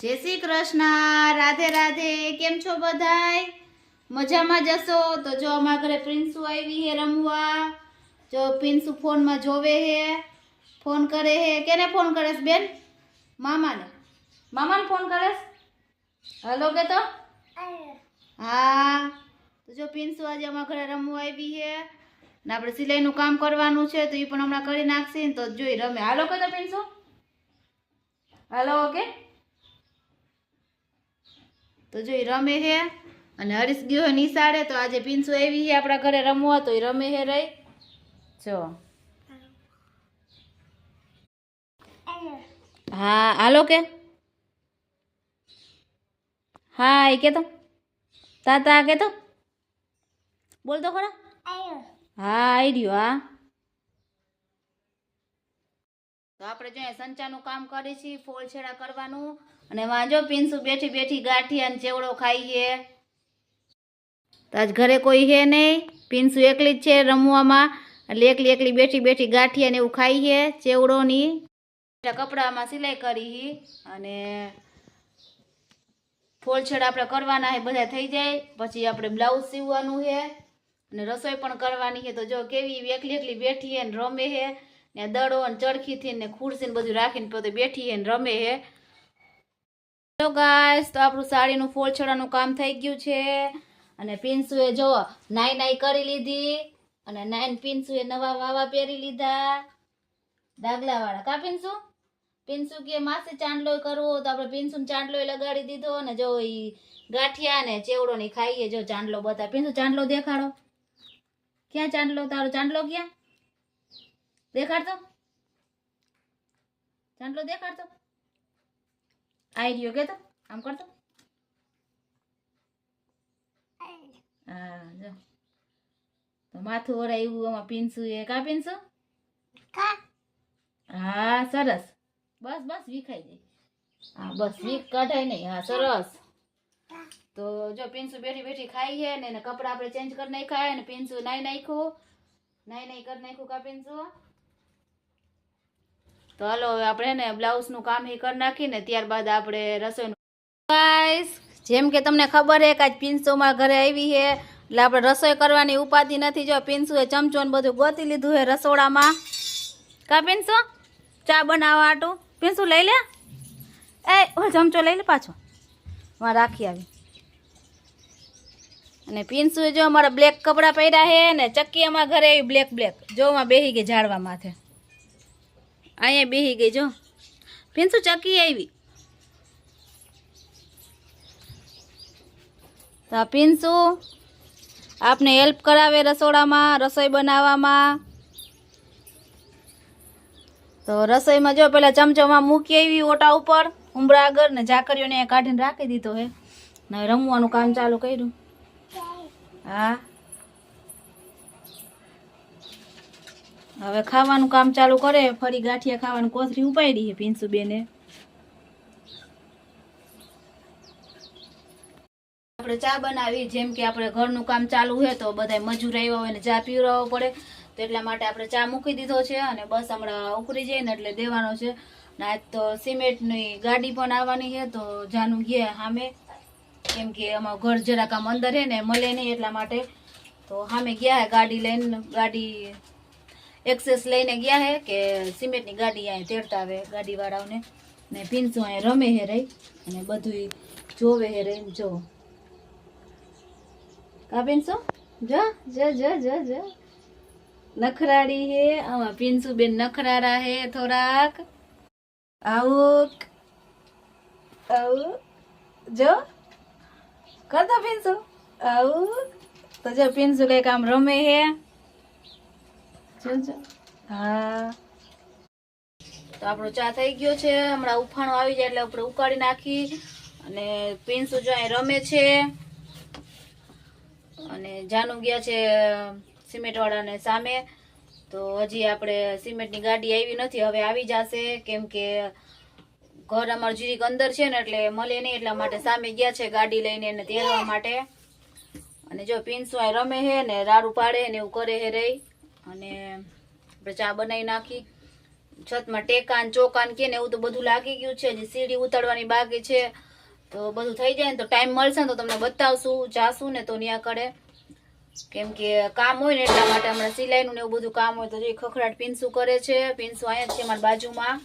જય શ્રી કૃષ્ણ, રાધે રાધે, કેમ છો બધાય? મજામાં જશો? તો જો અમારા ઘરે પ્રિન્સુ આવી હે રમવા. જો પ્રિન્સુ ફોનમાં જોવે હે, ફોન કરે હે. કેને ફોન કરેશ બેન? મામાને. મામાને ફોન કરેશ હલો કે તો? હા. તો જો પ્રિન્સુ આજે અમારા ઘરે રમવા આવી હે ને આપણે સિલાઈનું કામ કરવાનું છે, તો એ પણ હમણાં કરી નાખશે ને તો જોઈ રમે. હાલો કે તો પ્રિન્સુ? હાલો ઓકે તો જો એ રમે હે અને હરીશ ગયો હોય નિશાળે તો આજે પિન્સુ આવી હે આપણા ઘરે રમવા તો એ રમે હે રહી. જો. હા હાલો કે. હા એ કેતો. તાતા કેતો. બોલ તો ખરા હા આવી રહ્યો હા. તો આપણે જો સંચાનું કામ કરીએ છીએ ફોલ છેડા કરવાનું. અને વાંજો પીનસું બેઠી બેઠી ગાંઠી અને ચેવડો ખાઈએ તો આજ ઘરે કોઈ હે નહીં. પીનસું એકલી જ છે રમવામાં. એટલે એકલી એકલી બેઠી બેઠી ગાંઠી અને એવું ખાઈએ ચેવડોની કપડામાં સિલાઈ કરી અને ફોલ છેડા આપણે કરવાના હે, બધા થઈ જાય. પછી આપણે બ્લાઉઝ સીવવાનું છે અને રસોઈ પણ કરવાની છે તો જો કેવી એકલી એકલી બેઠી ને રમે હે. ને દડો ને ચરખીથી ને ખુરશી ને બધું રાખીને પોતે બેઠી હે ને રમે હે. તો ગાઈસ તો આપણું સાડીનું ફોલ છડાનું કામ થઈ ગયું છે. અને પિન્સુએ જો નાઈ નાઈ કરી લીધી અને નાઈન પિન્સુએ નવા વાવા પહેરી લીધા. ડાગલા વાળા કા પિન્સુ? પિન્સુ કે માસી ચાંદલો કરવો તો આપણે પિન્સુ ચાંદલો લગાડી દીધો ને જો એ ગાંઠિયા ને ચેવડો ની ખાઈએ જો ચાંદલો બતા પિન્સુ, ચાંદલો દેખાડો. ક્યાં ચાંદલો? તારો ચાંદલો ક્યાં? દેખાડતો? ચાંદલો દેખાડતો? આઈ રહ્યો કે તો? આમ કરતો? હા જો. તો માથું ઓરાયું આમાં પીનસું એ. કા પીંસુ હા સરસ. બસ બસ વિખાઈ જાય હા બસ વીક કઢાય નહીં. હા સરસ. તો જો પીનસુ બેઠી બેઠી ખાઈ છે ને કપડાં આપણે ચેન્જ કરી નાખ્યા ને પીનસુ નાઈ નાખ્યું. નાઈ નાઈ કરી નાખ્યું કા પીંસુ તો હાલો હવે આપણે ને બ્લાઉઝનું કામ એ કરી નાખીને ત્યારબાદ આપણે રસોઈનું ગાઈસ જેમ કે તમને ખબર છે કે આજ પિન્સોમાં ઘરે આવી છે એટલે આપણે રસોઈ કરવાની ઉપાધિ નથી. જો પિન્સુએ ચમચો ને બધું ગોતી લીધું છે રસોડામાં. કા પિન્સુ? ચા બનાવવા આટું. પિન્સુ લઈ લે. એ ચમચો લઈ લે પાછો. માં રાખી આવી. અને પિન્સુએ જો અમારા બ્લેક કપડાં પહેર્યા છે ને, ચક્કી અમારા ઘરે આવી બ્લેક બ્લેક જો માં બેસી ગઈ ઝાડવા માથે. અહીંયા બેસી ગઈ જો. પિન્સુ ચકી આવી. તો પિન્સુ આપને હેલ્પ કરાવે રસોડામાં, રસોઈ બનાવવામાં. તો રસોઈમાં જો પેલા ચમચોમાં મૂકી આવી ઓટા ઉપર, ઉમરા આગળ ને ઝાકરીઓને કાઢીને રાખી દીધો હે. ને રમવાનું કામ ચાલુ કર્યું. હા. હવે ખાવાનું કામ ચાલુ કરે, ફરી ગાંઠિયા ખાવાનું કોથરી ઉપાડી છે પિન્સુ બેને આપણે ચા બનાવી, જેમ કે આપણે ઘરનું કામ ચાલુ હોય તો બધા મજૂર આવ્યા હોય ને ચા પીવડાવવો પડે. તો એટલા માટે આપણે ચા મૂકી દીધો છે અને બસ હમણાં ઉકળી જાય ને એટલે દેવાનો છે. ને આજ તો સિમેન્ટની ગાડી પણ આવવાની છે, તો જાનું ગયા સામે કેમ કે અમારું ઘર જરાક આમ અંદર છે ને, મળે નહીં એટલા માટે. તો સામે ગયા ગાડી લઈને, ગાડી એક્સેસ લઈને ગયા હે કે સિમેન્ટની ગાડી અહીંયા તેડતા આવે ગાડીવાળાઓને. ને ભીનસું અહીંયા રમે હે રહી અને બધું જોવે હે રહી જો. કા ભીનસો જો જો જો જો નખરાડી હે, આમાં ભીંસુ બેન નખરારા હે થોડાક. આવું આવું જો. કરતો ભીંસુ. આવું તો જો પીનસુ કંઈક આમ રમે હે. હા. તો આપણો ચા થઈ ગયો છે. હમણાં ઉફાણો આવી જાય એટલે આપણે ઉકાળી નાખી. અને પિન્સુ જો અહીં રમે છે. અને જાનુ ગયા છે સિમેન્ટ વાળાને સામે. તો હજી આપણે સિમેન્ટની ગાડી આવી નથી. હવે આવી જશે. કેમ કે ઘર અમારું જીરીક અંદર છે ને એટલે મળે નહીં એટલા માટે સામે ગયા છે ગાડી લઈને એને તેરવા માટે. અને જો પિન્સુ અહીં રમે છે ને રાડું પાડે ને એવું કરે હે રહી અને ચા બનાવી નાખી. છતમાં ટેકાન, ચોકાન કે ને એવું તો બધું લાગી ગયું છે. હજી સીડી ઉતારવાની બાકી છે. તો બધું થઈ જાય ને તો ટાઈમ મળશે ને તો તમને બતાવશું. જાશું ને તો ત્યાં કરે. કેમ કે કામ હોય ને એટલા માટે હમણાં સિલાઈનું ને એવું બધું કામ હોય તો એ ખખડાટ પીનસું કરે છે. પીનસું અહીંયા છે મારી બાજુમાં.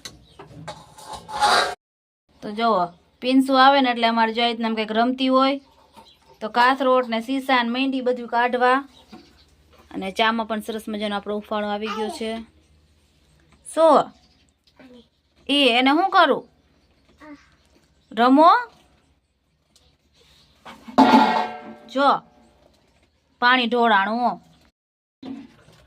તો જુઓ પીનસું આવે ને એટલે અમારે જોઈ રીતના કંઈક રમતી હોય. તો કાથરોટ ને સીસા ને મહેંદી બધું કાઢવા. અને ચામાં પણ સરસ મજાનો આપણો ઉફાળો આવી ગયો છે. શું એ એને શું કરું? રમો? જો, પાણી ઢોળાણું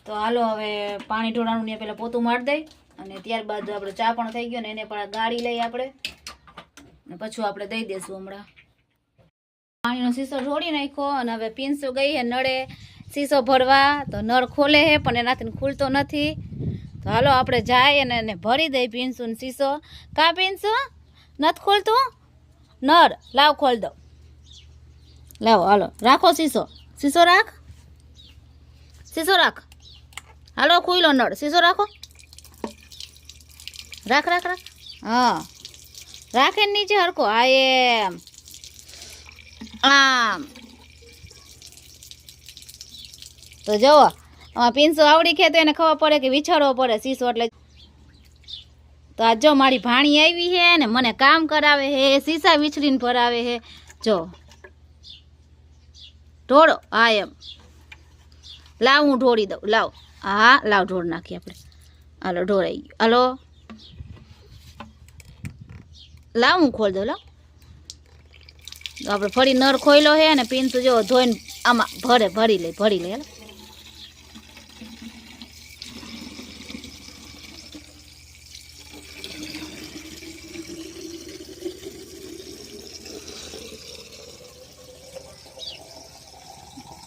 તો હાલો હવે પાણી ઢોળાણું ને પેલા પોતું મારી દઈ અને ત્યારબાદ આપણે ચા પણ થઈ ગયો ને એને પણ ગાડી લઈ આપણે. અને પછી આપણે દઈ દઈશું હમણાં. પાણીનો શીશો ઢોળી નાખ્યો અને હવે પીનસું ગઈ નળે. શીશો ભરવા તો નળ ખોલે હે, પણ એનાથી ખુલતો નથી. તો હાલો આપણે જાય અને એને ભરી દઈ પીનશું ને શીશો. કા પીનશું નથી ખોલતું? નળ. લાવ ખોલ દો લાવો, હાલો. રાખો શીશો. શીશો રાખ. શીશો રાખ. હાલો, ખુલ્લો નળ. શીશો રાખો. રાખ રાખ રાખ. હા. રાખે નીચે હરખો. આ એમ. આમ. તો જુઓ પીંસો આવડી ખે તો એને ખબર પડે કે વિછાડવો પડે શીશો એટલે. તો આ જો મારી ભાણી આવી છે ને મને કામ કરાવે છે, શીશા વિછડીને ભરાવે છે. જો. ઢોળો હા એમ. લાવ હું ઢોળી દઉં, લાવ. હા લાવ ઢોળ નાખીએ આપણે. હાલો ઢોળાઈ ગયું. હાલો. લાવ હું ખોલ દઉં, લાવ. આપણે ફરી નર ખોઈલો છે અને પીંતું જો ધોઈને આમાં ભરે, ભરી લઈ ભરી લઈ હાલો.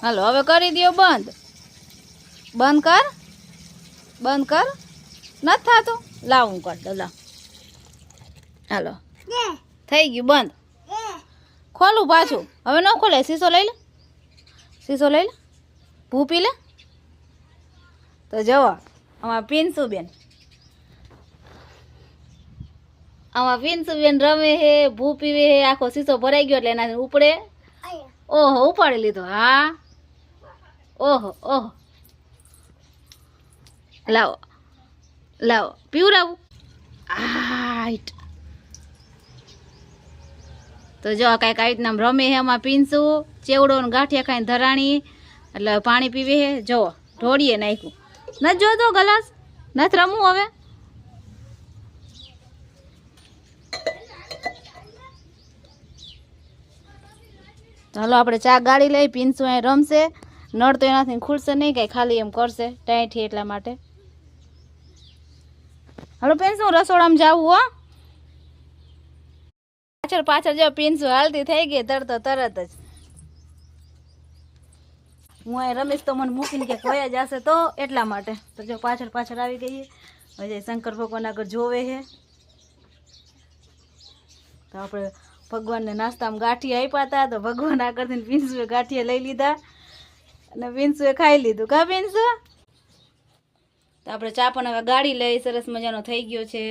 હાલો હવે કરી દો બંધ. બંધ કર. બંધ કર. નથી થતું. લાવ હું કર દઉં લાવ. હાલો. થઈ ગયું બંધ. ખોલું પાછું. હવે ન ખોલે શીશો લઈ લે. શીશો લઈ લે. ભૂ પી લે. તો જવો આમાં પિન્સુબેન. બેન આમાં પીનસું બેન રમે હે ભૂ પીવે હે આખો શીશો ભરાઈ ગયો એટલે એનાથી ઉપડે. ઓહો ઉપાડી લીધો. હા. ઓહો ઓહો. લાવો લાવો પીવરાવું આઈટ. તો જો કાંઈક આવી રીતના રમે હે એમાં પીનસું ચેવડો ને ગાંઠિયા ખાઈને ધરાણી. એટલે પાણી પીવે હે જો, ઢોળીએ નાખ્યું. નથી જોતો ગલાસ નથી રમવું હવે? ચાલો આપણે ચા ગાળી લઈ પીનસું અહીં રમશે. નળ તો એનાથી ખુલશે નહીં, કાંઈ ખાલી એમ કરશે ટાઈઠી એટલા માટે. હાલો પીંસું રસોડામાં જાવું હો. પાછળ પાછળ જો પીંસું હાલતી થઈ ગઈ, તરત તરત જ. હું અહીં રમેશ તો મને મૂકીને કે કોઈ જશે તો એટલા માટે. તો જો પાછળ પાછળ આવી ગઈ હવે શંકર ભગવાન આગળ જોવે છે તો આપણે ભગવાનને નાસ્તામાં ગાંઠિયા આપ્યા હતા, તો ભગવાન આગળથી પીંસુએ ગાંઠિયા લઈ લીધા. અને પીંસુએ ખાઈ લીધું. કા પીંસુ તો આપણે ચા પણ હવે ગાડી લઈ, સરસ મજાનો થઈ ગયો છે.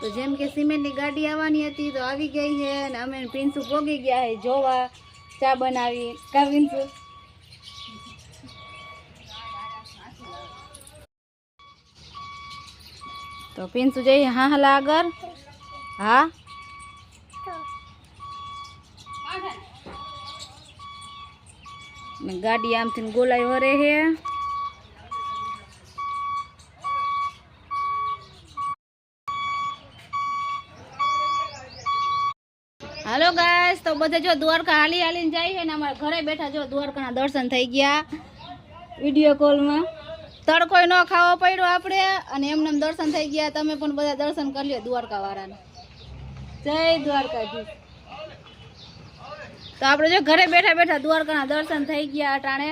તો જેમ કે સિમેન્ટની ગાડી આવવાની હતી, તો આવી ગઈ છે અને અમે પ્રિન્સુ પોગી ગયા છે જોવા. ચા બનાવી. કા પીંસુ તો પિન્સુ જઈએ હા હલા આગળ. હા? ગાડી આમથી ગોલાઈ વરે હે. હાલો ગાઈસ, તો બધા જો દ્વારકા હાલી હાલીને જાય છે ને અમારા ઘરે બેઠા જો દ્વારકાના દર્શન થઈ ગયા વીડિયો કોલમાં. તડકોય ન ખાવો પડ્યો આપણે અને એમને એમ દર્શન થઈ ગયા. તમે પણ બધા દર્શન કરી લ્યો દ્વારકા વાળાને જય દ્વારકાધીશ. તો આપણે જો ઘરે બેઠા બેઠા દ્વારકાના દર્શન થઈ ગયા અટાણે.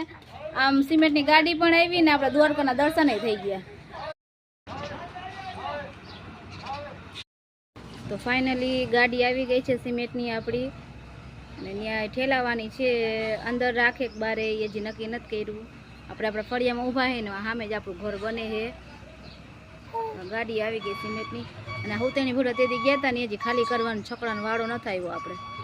આમ સિમેન્ટની ગાડી પણ આવી ને આપણે દ્વારકાના દર્શન થઈ ગયા. તો ફાઇનલી ગાડી આવી ગઈ છે સિમેન્ટની આપણી. અને ત્યાં ઠેલાવાની છે. અંદર રાખે બારે એ હજી નક્કી નથી કર્યું. આપણે આપણા ફળિયામાં ઊભા છે ને સામે જ આપણું ઘર બને છે ગાડી આવી ગઈ સિમેન્ટની. અને હું તેની ભૂડા તેથી ગયા હતા ને હજી ખાલી કરવાનો છકડાનો વાળો ન આવ્યો આપણે.